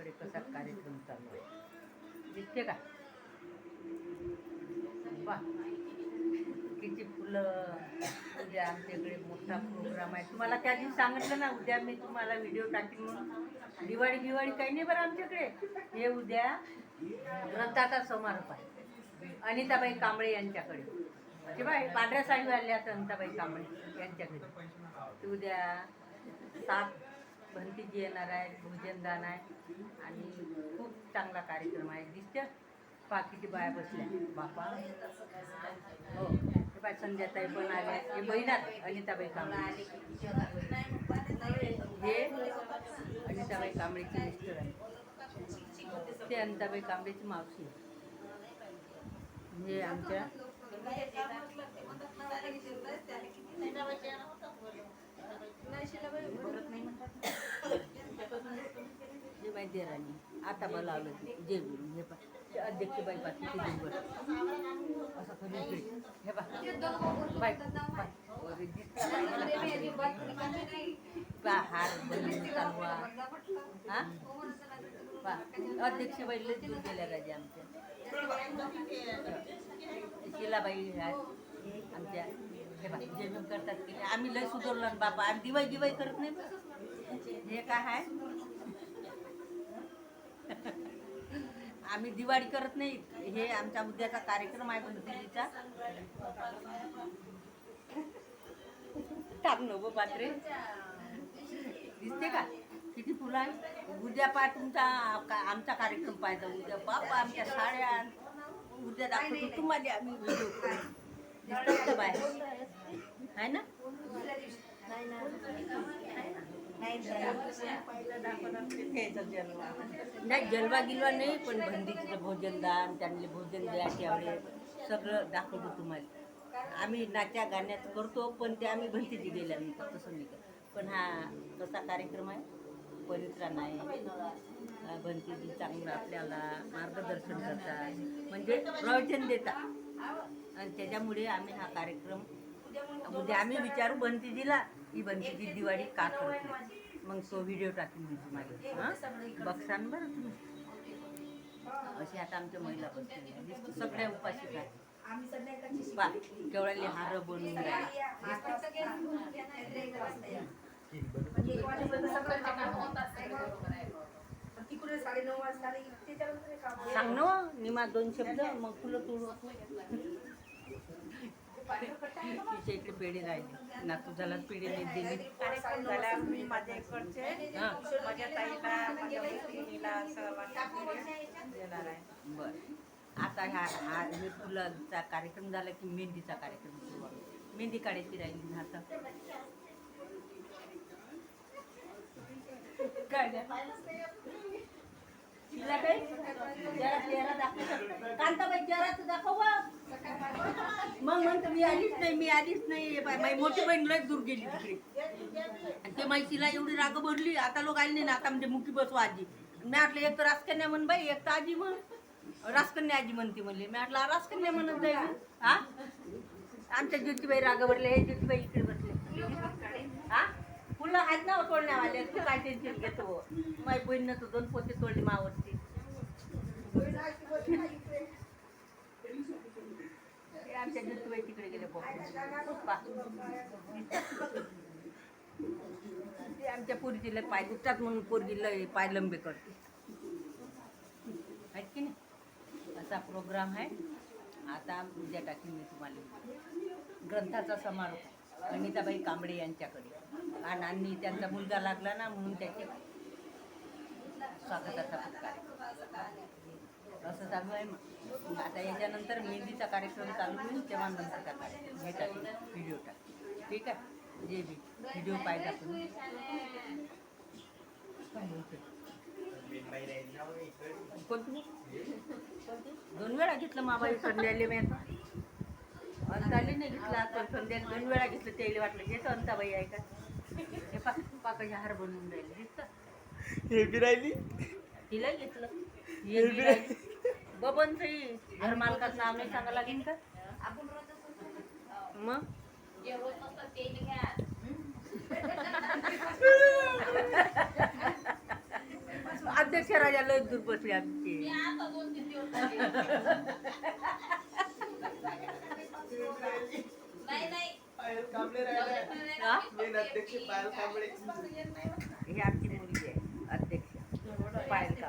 आमच्याकडे कसा कार्यक्रम चालू आहे? दिसते का? बा किती फुलं. उद्या आमच्याकडे मोठा प्रोग्राम आहे. तुम्हाला त्या दिवशी सांगितलं ना उद्या मी तुम्हाला व्हिडिओ टाकेन म्हणून. दिवाळी दिवाळी काही नाही बरं आमच्याकडे. हे उद्या ग्रंथाचा समारोप आहे. अनिताबाई कांबळे यांच्याकडे. म्हणजे ते बाय पांढऱ्या साडी आल्या अनिताबाई कांबळे यांच्याकडे. उद्या सात भंतीजी येणार आहेत भोजनदान आहे आणि खूप चांगला कार्यक्रम आहे. दिसतं पा किती बाया बसल्या. बापा. हो. ते बाय संध्याताई पण आले. हे बहिणात अनिताबाई कांबळे. हे अनिताबाई कांबळेचे मिस्टर आहे ते अनिताबाई कांबळेची मावशी हे म्हणजे आमच्या जे बाई देराणी आता बोलावलं ते जे बोलून हे पा अध्यक्ष बाई पाठी ते दिवस असं इकडे. हे पा बाय. वरे हार हा? अध्यक्ष बाई दिवस गेल्या राजा आमच्या. शिलाबाई आमच्या. जेवण करतात की नाही. आम्ही लय सुधारलो ना बापा. आम्ही दिवाळी दिवाळी करत नाही हे काय आहे आम्ही दिवाळी करत नाही. हे आमचा उद्याचा कार्यक्रम आहे बनतेलीचा टाक नको पात्रे दिसते का? किती फुलं आहे. उद्या पा तुमचा का- आमचा कार्यक्रम पाहिजे उद्या बापा आमच्या साड्या. उद्या दाखवतो. तुम्हाला आम्ही व्हिडिओ बाहेर आहे ना? नाही जलवा गिलवा नाही पण भंडीचं भोजनदान त्यांना भोजन द्या त्यावेळेस सगळं दाखवतो तुम्हाला. आम्ही नाच्या गाण्यात करतो पण ते आम्ही भंतीची गेल्यानंतर तसं नाही करत पण हा कसा कार्यक्रम आहे. पवित्रा नाही भंतीजी चांगलं आपल्याला मार्गदर्शन करतात. म्हणजे प्रवचन देतात. आणि त्याच्यामुळे आम्ही हा कार्यक्रम उद्या आम्ही विचारू बनतीजीला की बनतीजी दिवाळी का करते मग तो व्हिडिओ टाकेन मी तुम्हाला. हां? बक्षान बरं तुम्ही. अशी आता आमच्या महिला बसते सगळ्या उपाशी काय पा केवढ्याले हार बनवून सांग ना निमा दोन शब्द मग फुलं तुळ तिच्या इकडे पेढे राहिले. नातू झाला पेढे नाही दिली. कार्यक्रम झाला मी माझ्या इकडचे माझ्या ताईला माझ्या मैत्रिणीला सर्वांना देणार आहे. बर. आता ह्या हा हे फुलांचा कार्यक्रम झाला की मेहंदीचा कार्यक्रम सुरू. मेहंदी काढायची राहिली ना आता? काय जरा चेहरा दाखवू शकतो. कांताबाई चेहरा तर दाखव? मग म्हणतो मी आलीच नाही मी आलीच नाही. हे माझी मोठी बहीण लय दूर गेली तिकडे. आणि ते माहितीला एवढी राग भरली आता लोक आले नाही ना आता म्हणजे मुकी बसू आजी मी म्हटलं एक तर राजकन्या म्हण बाई एक तर आजी म्हण. राजकन्या आजी म्हणते म्हणले. मी म्हटलं राजकन्या म्हणत जाईल हा आमच्या ज्योतिबाई राग भरले हे ज्योतिबाई इकडे बसले. हा फुलं आहेत ना तोडण्यावाले तू काय टेन्शन घेतो? माझी बहीण तर दोन पोते तोडले मावरती आमच्या ज्योतिबाई तिकडे गेले पप्पा ते आमच्या पोरीचे जिल्ह्यात पाय दुखतात म्हणून पोरगी लय पाय लंबे करते. आहेत की नाही? असा प्रोग्राम आहे. आता उद्या टाकीन मी तुम्हाला ग्रंथाचा समारोप. अनिताबाई कांबळे यांच्याकडे. आणि आणि त्यांचा मुलगा लागला ना म्हणून त्याचे स्वागताचा सत्कार असं चालू आहे मग. आता याच्यानंतर मेहंदीचा कार्यक्रम चालू होईल तेव्हा नंतरचा कार्यक्रम हे टाकेल व्हिडिओ टाकेल ठीक आहे? जे बी व्हिडिओ पाहिजे कोणती? दोन वेळा घेतलं माबाई संध्याले मी आता. अंताली नाही घेतला पण संध्याला दोन वेळा घेतलं त्याला वाटलं घेतो अंताबाई आहे का? हे पा पाकाचे हार बनवून राहिले दिसतं. हे बी राहिली? तिला घेतलं. हे बी राहिली. बबन ताई घर मालकाचं नाव नाही सांगा लागेल का? मग? अध्यक्ष अध्यक्ष राजा लय दूर बसले आमचे. कांबळे हा? कांबळे. हे आमची मुलगी आहे अध्यक्ष. पायल का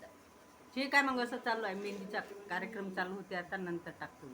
ठीक आहे मग असं चालू आहे? मेहंदीचा कार्यक्रम चालू होते आता नंतर टाकतो